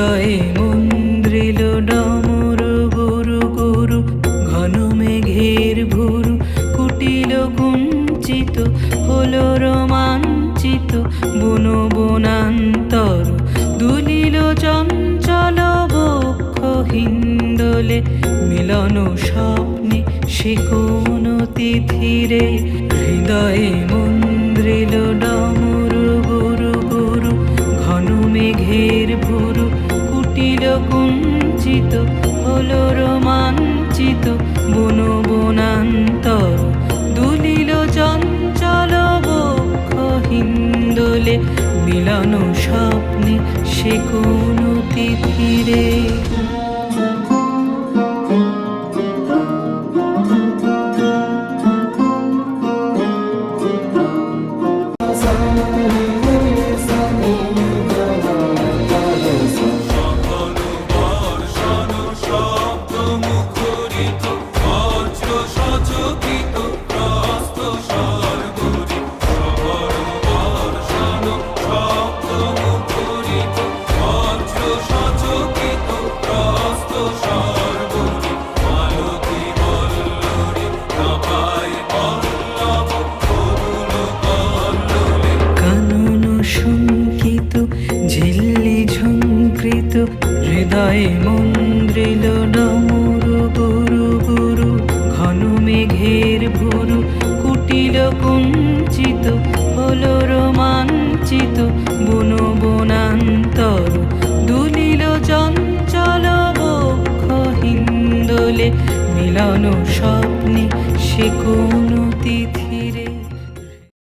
হৃদয়ে মন্দ্রিল ডমর গুরু গুরু, ঘন মেঘের ভুরু, কুটিল কুঞ্চিত হলো রোমাঞ্চিত, বন বনান্তর, দুলিল চঞ্চল বক্ষ হিন্দোলে মিলন স্বপ্নে সে তিথিরে, হৃদয়ে মন্দ্রিল কুঞ্চিত হলো রোমাঞ্চিত বন বনান্তর। দুলিল চঞ্চল হিন্দোলে মিলন স্বপ্নে সে কোন তিথিরে। ঝঙ্কৃত হৃদয়ে মন্দ্রিল ডমর গুরু গুরু, ঘন মেঘের ভুরু, কুটিল কুঞ্চিত, হলো রোমাঞ্চিত, বন বনান্তর, দুলিল চঞ্চল বক্ষ হিন্দোলে, মিলন স্বপ্নে